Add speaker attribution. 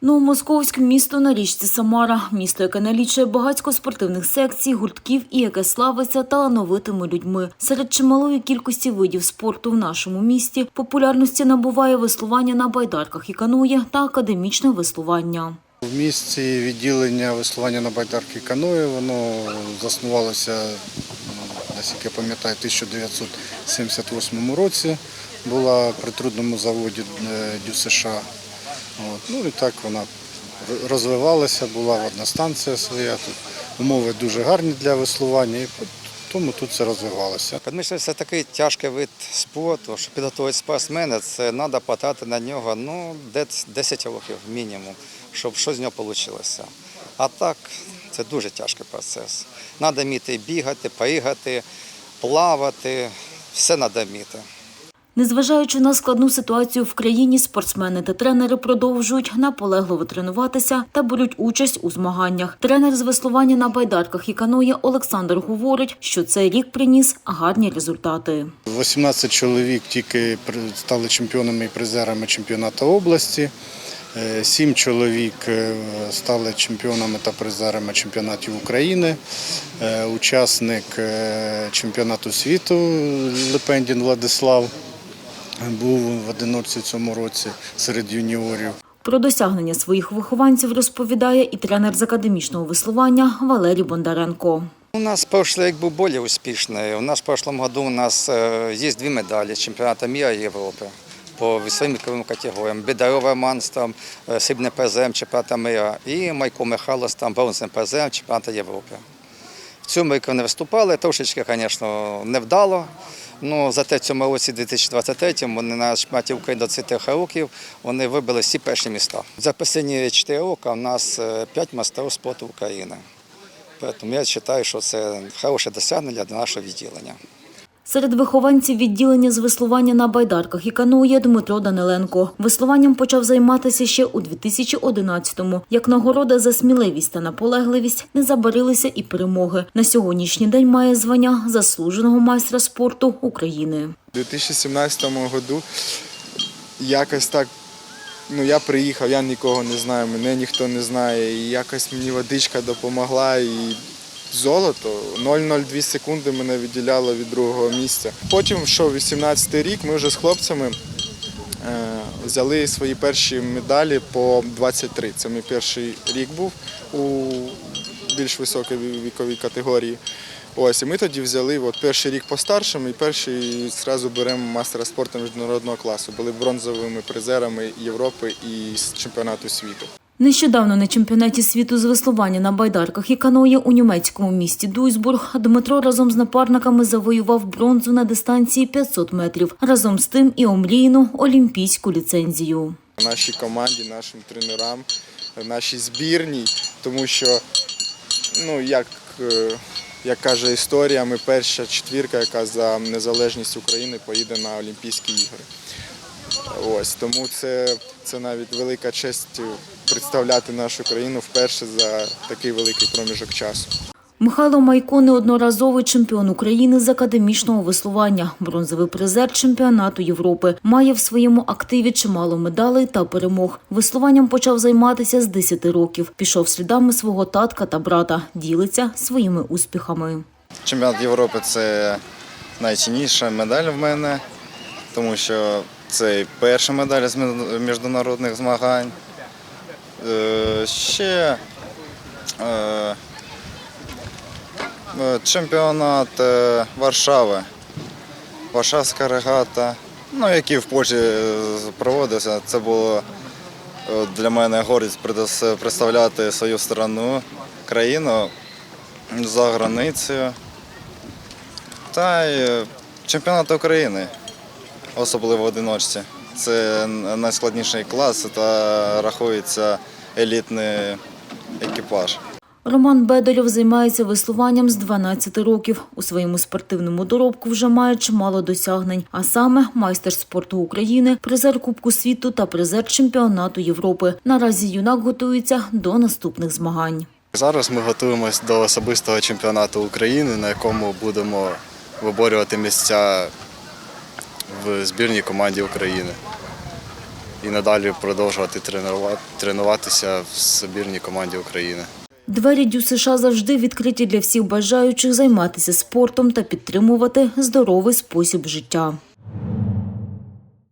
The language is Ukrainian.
Speaker 1: Новомосковськ – місто на річці Самара. Місто, яке налічує багатько спортивних секцій, гуртків і яке славиться талановитими людьми. Серед чималої кількості видів спорту в нашому місті популярності набуває веслування на байдарках і каної та академічне веслування.
Speaker 2: В місті відділення веслування на байдарки каної, воно заснувалося, наскільки я пам'ятаю, в 1978 році. Була при трудному заводі е, ДЮСШ. От. Ну і так вона розвивалася, була одна станція своя. Тут умови дуже гарні для веслування, і тому тут це розвивалося.
Speaker 3: Тому це такий тяжкий вид спорту, щоб підготувати спортсмена, це треба потратити на нього ну, 10 років мінімум, щоб щось з нього вийшло. А так, це дуже тяжкий процес. Треба вміти бігати, пригати, плавати, все треба вміти.
Speaker 1: Незважаючи на складну ситуацію в країні, спортсмени та тренери продовжують наполегливо тренуватися та беруть участь у змаганнях. Тренер з веслування на байдарках і каної Олександр говорить, що цей рік приніс гарні результати.
Speaker 2: 18 чоловік тільки стали чемпіонами і призерами чемпіонату області. Е, Сім чоловік е, стали чемпіонами та призерами чемпіонатів України. Е, Учасник чемпіонату світу Лепендін Владислав був в одиночці цьому році серед юніорів.
Speaker 1: Про досягнення своїх вихованців розповідає і тренер з академічного веслування Валерій Бондаренко.
Speaker 3: У нас прошлый рік був більш успішний. У нас в прошлом году у нас е, є дві медалі чемпіонату міра і Європи по весовим віковим категоріям. Бедаров Роман там е, срібним призером чемпіонату міра і Майко Михайло там бронзовим призером чемпіонату Європи. В цьому році вони виступали, трошечки, звісно, невдало. Ну, зате в цьому році, 2023 вони на шматі України до 30 років вони вибили всі перші міста. За останні 4 роки у нас 5 мастерів спорту України. Тому я вважаю, що це хороше досягнення для нашого відділення.
Speaker 1: Серед вихованців відділення з веслування на байдарках і каної Дмитро Даниленко. Веслуванням почав займатися ще у 2011-му. Як нагорода за сміливість та наполегливість не забарилися і перемоги. На сьогоднішній день має звання заслуженого майстра спорту України.
Speaker 4: У 2017 году якось так, ну я приїхав, я нікого не знаю, мене ніхто не знає. І якось мені водичка допомогла і золото. 0,02 секунди мене відділяло від другого місця. Потім йшов 18 рік, ми вже з хлопцями е, взяли свої перші медалі по 23. Це мій перший рік був у більш високій віковій категорії. Ось, і ми тоді взяли от, перший рік постаршим і перший зразу беремо мастера спорту міжнародного класу. Були бронзовими призерами Європи і чемпіонату світу.
Speaker 1: Нещодавно на чемпіонаті світу з веслування на байдарках і каної у німецькому місті Дуйсбург Дмитро разом з напарниками завоював бронзу на дистанції 500 метрів. Разом з тим і омріяну олімпійську ліцензію.
Speaker 4: Нашій команді, нашим тренерам, нашій збірній, тому що, ну як, е, як каже історія, ми перша четвірка, яка за незалежність України поїде на Олімпійські ігри. Ось тому це, це навіть велика честь представляти нашу країну вперше за такий великий проміжок часу.
Speaker 1: Михайло Майко неодноразовий чемпіон України з академічного веслування, бронзовий призер чемпіонату Європи. Має в своєму активі чимало медалей та перемог. Веслуванням почав займатися з 10 років. Пішов слідами свого татка та брата. Ділиться своїми успіхами.
Speaker 5: Чемпіонат Європи це найцінніша медаль в мене, тому що це перша медаль з міжнародних змагань. Е, Ще е, е, чемпіонат Варшави, Варшавська регата, ну, які в Польщі проводився. Це було для мене гордість представляти свою страну, країну за границею. Та й чемпіонат України, особливо в одиночці. Це найскладніший клас та рахується елітний екіпаж.
Speaker 1: Роман Бедарєв займається веслуванням з 12 років. У своєму спортивному доробку вже має чимало досягнень, а саме майстер спорту України, призер Кубку світу та призер чемпіонату Європи. Наразі юнак готується до наступних змагань.
Speaker 6: Зараз ми готуємось до особистого чемпіонату України, на якому будемо виборювати місця в збірній команді України. і надалі продовжувати тренувати, тренуватися в збірній команді України.
Speaker 1: Двері Дю США завжди відкриті для всіх бажаючих займатися спортом та підтримувати здоровий спосіб життя.